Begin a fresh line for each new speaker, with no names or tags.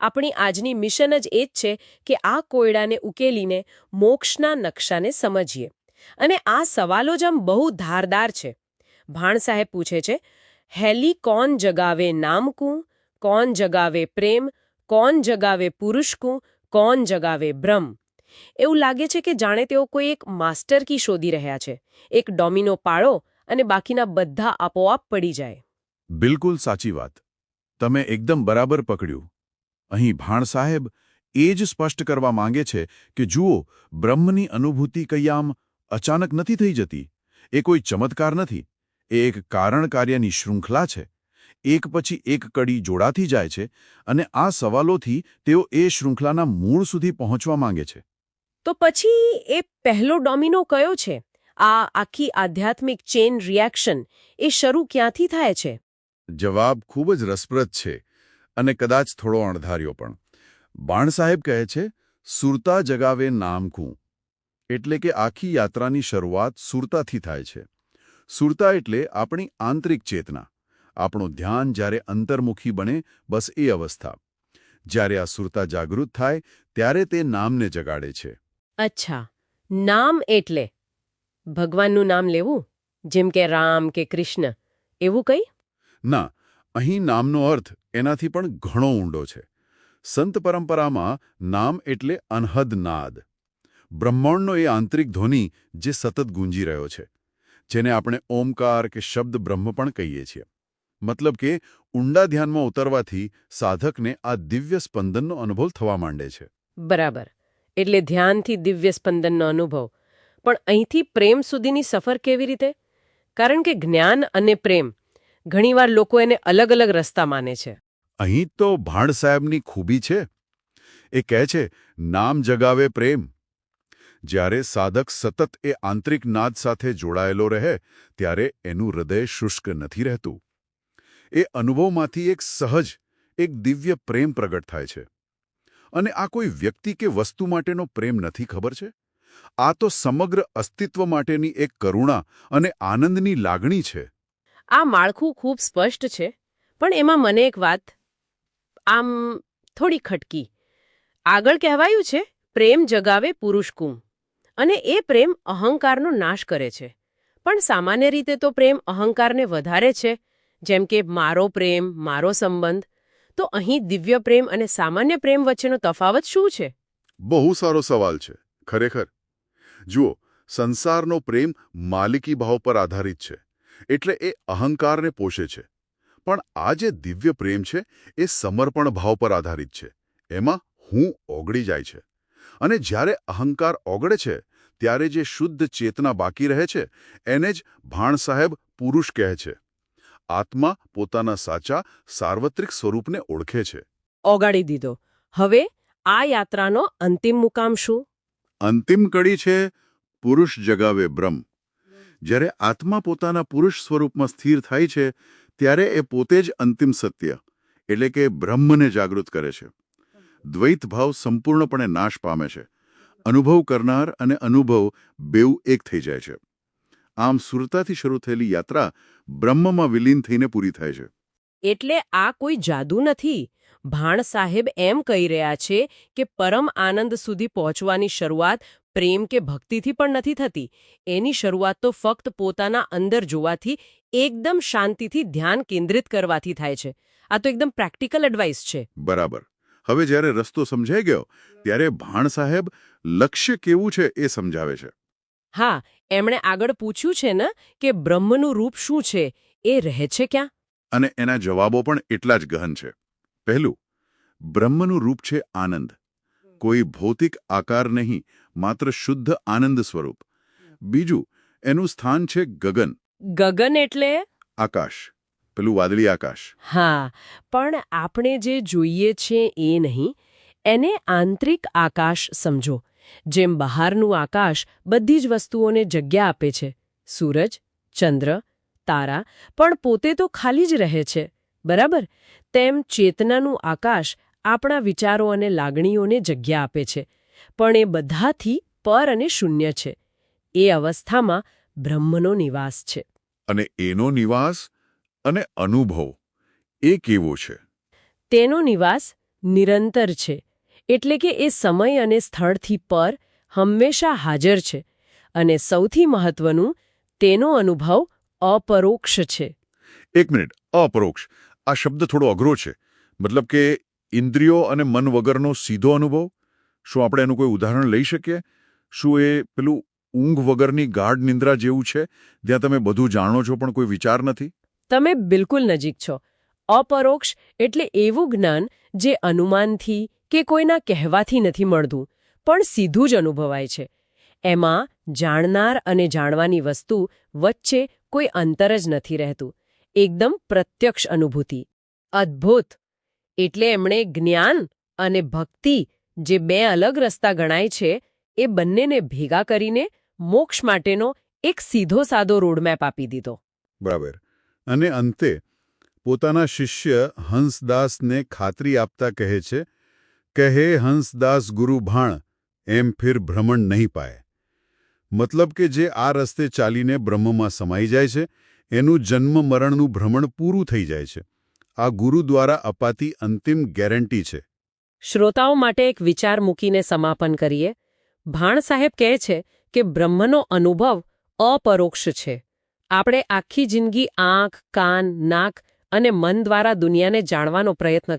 આપણી આજની મિશન જ એ જ છે કે આ કોયડાને ઉકેલીને મોક્ષના નકશાને સમજીએ. અને આ સવાલો જ આમ બહુ ધારદાર છે. ભાણ સાહેબ પૂછે છે, હેલી કોણ જગાવે નામકું? કોણ જગાવે પ્રેમ? કોણ જગાવે પુરુષકું? કોણ જગાવે બ્રહ્મ એવું લાગે છે કે જાણે તેઓ કોઈ એક માસ્ટર કી શોધી રહ્યા છે. એક ડોમિનો પાળો અને બાકીના બધા આપોઆપ પડી જાય.
બિલકુલ સાચી વાત. તમે એકદમ બરાબર પકડ્યું. અહીં ભાણ સાહેબ એ જ સ્પષ્ટ કરવા માંગે છે કે જુઓ બ્રહ્મની અનુભૂતિ કયામ અચાનક નથી થઈ જતી. એ કોઈ ચમત્કાર નથી. એ એક કારણ કાર્યની શૃંખલા છે. એક પછી એક કડી જોડાતી જાય છે અને આ સવાલોથી તેઓ એ શૃંખલાના મૂળ સુધી પહોંચવા માંગે છે.
તો પછી એ પહેલો ડોમિનો કયો છે? આ આખી આધ્યાત્મિક ચેન રિએક્શન એ શરૂ ક્યાંથી થાય છે?
જવાબ ખૂબ જ રસપ્રદ છે. અને કદાચ થોડો અણધાર્યો પણ. બાણ સાહેબ કહે છે સુરતા જગાવે નામકું એટલે કે આખી યાત્રાની શરૂઆત સુરતાથી થાય છે. સુરતા એટલે આપણી આંતરિક ચેતના. આપણું ધ્યાન જ્યારે અંતર્મુખી બને બસ એ અવસ્થા. જ્યારે આ સુરતા જાગૃત થાય ત્યારે તે નામને જગાડે છે.
અચ્છા. નામ એટલે? ભગવાનનું નામ લેવું? જેમ કે રામ કે કૃષ્ણ. એવું કંઈ?
ના. અહીં નામનો અર્થ એનાથી પણ ઘણો ઊંડો છે. સંત પરંપરામાં નામ એટલે અનહદ નાદ. બ્રહ્માંડનો એ આંતરિક ધ્વનિ જે સતત ગુંજી રહ્યો છે, જેને આપણે ઓમકાર કે શબ્દ બ્રહ્મ પણ કહીએ છીએ. મતલબ કે ઊંડા ધ્યાનમાં ઉતરવાથી સાધકને આ દિવ્ય સ્પંદનનો અનુભવ થવા માંડે છે.
બરાબર, એટલે ધ્યાનથી દિવ્ય સ્પંદનનો અનુભવ. પણ અહીંથી પ્રેમ સુધીની સફર કેવી રીતે? કારણ કે જ્ઞાન અને પ્રેમ ઘણીવાર લોકો એને અલગ અલગ રસ્તા માને છે.
અહીં તો ભાણ સાહેબની ખૂબી છે. એ કહે છે, નામ જગાવે પ્રેમ. જ્યારે સાધક સતત એ આંતરિક નાદ સાથે જોડાયેલો રહે, ત્યારે એનું હૃદય શુષ્ક નથી રહેતું. એ અનુભવમાંથી એક સહજ, એક દિવ્ય પ્રેમ પ્રગટ થાય છે. અને આ કોઈ વ્યક્તિ કે વસ્તુ માટેનો પ્રેમ નથી, ખબર છે? આ તો સમગ્ર અસ્તિત્વ માટેની એક કરુણા અને આનંદની લાગણી છે.
આ માળખું ખૂબ સ્પષ્ટ છે, પણ એમાં મને એક વાત, આમ, થોડી ખટકી. આગળ કહેવાયું છે, પ્રેમ જગાવે પુરુષ કું અને એ પ્રેમ અહંકારનો નાશ કરે છે. પણ સામાન્ય રીતે તો પ્રેમ અહંકારને વધારે છે, જેમ કે મારો પ્રેમ, મારો સંબંધ. તો અહીં દિવ્ય પ્રેમ અને સામાન્ય પ્રેમ વચ્ચેનો તફાવત શું છે?
બહુ સારો સવાલ છે, ખરેખર. જુઓ, સંસારનો પ્રેમ માલિકી ભાવ પર આધારિત છે. એટલે એ અહંકારને પોષે છે. પણ આ જે દિવ્ય પ્રેમ છે એ સમર્પણ ભાવ પર આધારિત છે. એમાં હું ઓગળી જાય છે. અને જ્યારે અહંકાર ઓગળે છે ત્યારે જે શુદ્ધ ચેતના બાકી રહે છે એને જ ભાણ સાહેબ પુરુષ કહે છે. આત્મા પોતાના સાચા સાર્વત્રિક સ્વરૂપને ઓળખે છે.
ઓગાડી દીધો. હવે આ યાત્રાનો અંતિમ મુકામ શું?
અંતિમ કડી છે પુરુષ જગાવે બ્રહ્મ. જ્યારે આત્મા પોતાના પુરુષ સ્વરૂપમાં સ્થિર થાય છે, ત્યારે એ પોતે જ અંતિમ સત્ય, એટલે કે બ્રહ્મને જાગૃત કરે છે. દ્વૈત ભાવ સંપૂર્ણપણે નાશ પામે છે. અનુભવ કરનાર અને અનુભવ બેઉ એક થઈ જાય છે. આમ સુરતાથી શરૂ થયેલી યાત્રા બ્રહ્મમાં વિલીન થઈને પૂરી થાય છે.
એટલે આ કોઈ જાદુ નથી. ભાણ સાહેબ એમ કહી રહ્યા છે કે પરમ આનંદ સુધી પહોંચવાની શરૂઆત પ્રેમ કે ભક્તિથી પણ નથી થતી. એની શરૂઆત તો ફક્ત પોતાના અંદર જોવાથી એકદમ શાંતિથી ધ્યાન કેન્દ્રિત કરવાથી થાય છે. આ તો એકદમ પ્રેક્ટિકલ એડવાઇસ છે.
બરાબર. હવે જ્યારે રસ્તો સમજાઈ ગયો ત્યારે ભાણ સાહેબ લક્ષ્ય કેવું છે એ સમજાવે છે.
હા એમણે આગળ પૂછ્યું છે ને કે બ્રહ્મનું રૂપ શું છે? એ રહે છે ક્યાં?
અને એના જવાબો પણ એટલા જ ગહન છે. પહેલું બ્રહ્મનું રૂપ છે આનંદ. કોઈ ભૌતિક આકાર નહીં માત્ર શુદ્ધ આનંદ સ્વરૂપ. બીજું એનું સ્થાન છે ગગન.
ગગન એટલે?
આકાશ. પેલું વાદળી આકાશ.
હા પણ આપણે જે જોઈએ છે એ નહીં. એને આંતરિક આકાશ સમજો જેમ બહારનું આકાશ બધી જ વસ્તુઓને જગ્યા આપે છે. સૂરજ ચંદ્ર તારા પણ પોતે તો ખાલી જ રહે છે બરાબર? તેમ ચેતનાનું આકાશ આપણા વિચારો અને લાગણીઓને જગ્યા આપે છે. પણ એ બધાથી પર અને શૂન્ય છે. એ અવસ્થામાં બ્રહ્મનો નિવાસ છે.
અને એનો નિવાસ અને અનુભવ એ કેવો છે?
તેનો નિવાસ નિરંતર છે. એટલે કે એ સમય અને સ્થળથી પર હંમેશા હાજર છે. અને સૌથી મહત્વનું તેનો અનુભવ અપરોક્ષ છે.
એક મિનિટ અપરોક્ષ. આ શબ્દ થોડો અઘરો છે. મતલબ કે ઇન્દ્રિયો અને મન વગરનો સીધો અનુભવ? શું આપણે એનું કોઈ ઉદાહરણ લઈ શકીએ? શું એ પેલું ઊંઘ વગરની ગાઢ નિંદ્રા જેવું છે? જ્યાં તમે બધું જાણો છો, પણ કોઈ વિચાર નથી?
તમે બિલકુલ નજીક છો. અપરોક્ષ એટલે એવું જ્ઞાન જે અનુમાનથી કે કોઈના કહેવાથી નથી મળતું, પણ સીધું જ અનુભવાય છે. એમાં જાણનાર અને જાણવાની વસ્તુ વચ્ચે કોઈ અંતર જ નથી રહેતું. એકદમ પ્રત્યક્ષ અનુભૂતિ. અદ્ભુત! એટલે એમણે જ્ઞાન અને ભક્તિ જે બે અલગ રસ્તા ગણાય છે, એ બંનેને ભેગા કરીને મોક્ષ માટેનો એક સીધો સાદો રોડમેપ આપી દીધો.
બરાબર. અને અંતે, પોતાના શિષ્ય હંસદાસને ખાતરી આપતા કહે છે, કહે હંસદાસ ગુરુ ભાણ, એમ ફિર ભ્રમણ નહીં પાય. મતલબ કે જે આ રસ્તે ચાલીને બ્રહ્મમાં સમાઈ જાય છે, એનું જન્મ મરણનું ભ્રમણ પૂરું થઈ જાય છે. આ ગુરુ દ્વારા અપાતી અંતિમ ગેરંટી છે.
શ્રોતાઓ માટે એક વિચાર મૂકીને સમાપન કરીએ. ભાણ સાહેબ કહે છે કે બ્રહ્મનો અનુભવ અપરોક્ષ છે. આપણે આખી જિંદગી આંખ, કાન, નાક અને મન દ્વારા દુનિયાને જાણવાનો પ્રયત્ન